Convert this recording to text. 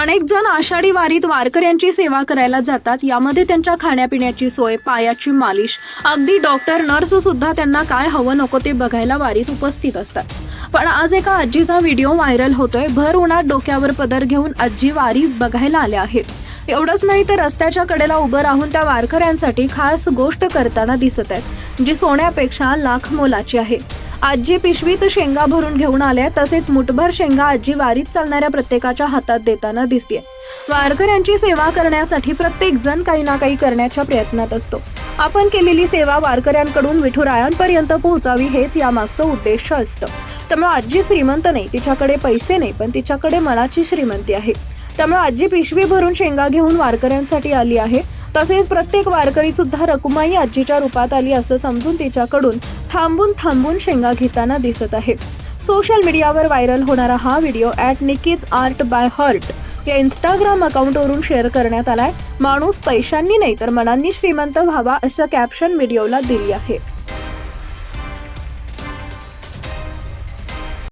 अनेक जण आषाढी वारीत वारकऱ्यांची सेवा करायला जातात. यामध्ये त्यांच्या खाण्यापिण्याची सोय पायाची मालिश अगदी डॉक्टर नर्स सुद्धा त्यांना काय हवं नको ते बघायला वारीत उपस्थित असतात. पण आज एका आजीचा व्हिडिओ व्हायरल होतोय. भर उन्हात डोक्यावर पदर घेऊन आजी वारी बघायला आल्या आहेत. एवढंच नाही तर रस्त्याच्या कडेला उभं राहून त्या वारकऱ्यांसाठी खास गोष्ट करताना दिसत आहेत जी सोन्यापेक्षा लाख मोलाची आहे. आजी पिशवीत शेंगा भरून घेऊन आल्या तसेच मुठभर शेंगा आजी वारीत चालणाऱ्या प्रत्येकाच्या हातात देताना दिसते वारकऱ्यांची सेवा करण्यासाठी प्रत्येक जण काही ना काही करण्याच्या प्रयत्नात असतो. आपण केलेली सेवा वारकऱ्यांकडून विठुरायांपर्यंत पोहोचावी हेच यामागचं उद्देश असतं. त्यामुळे आजी श्रीमंत नाही तिच्याकडे पैसे नाही पण तिच्याकडे मनाची श्रीमंती आहे. त्यामुळे आजी पिशवी भरून शेंगा घेऊन वारकऱ्यांसाठी आली आहे. तसेच प्रत्येक वारकरी सुद्धा रकुमाई आजीच्या रूपात आली असं समजून तिच्याकडून थांबून थांबून शेंगा घेताना दिसत आहे सोशल मीडियावर व्हायरल होणारा हा video at Nikki's art by heart या इंस्टाग्राम अकाउंटवरून शेअर करण्यात आलाय. माणूस पैशांनी नाही तर मनांनी श्रीमंत व्हावा अशा कॅप्शन व्हिडिओला दिली आहे.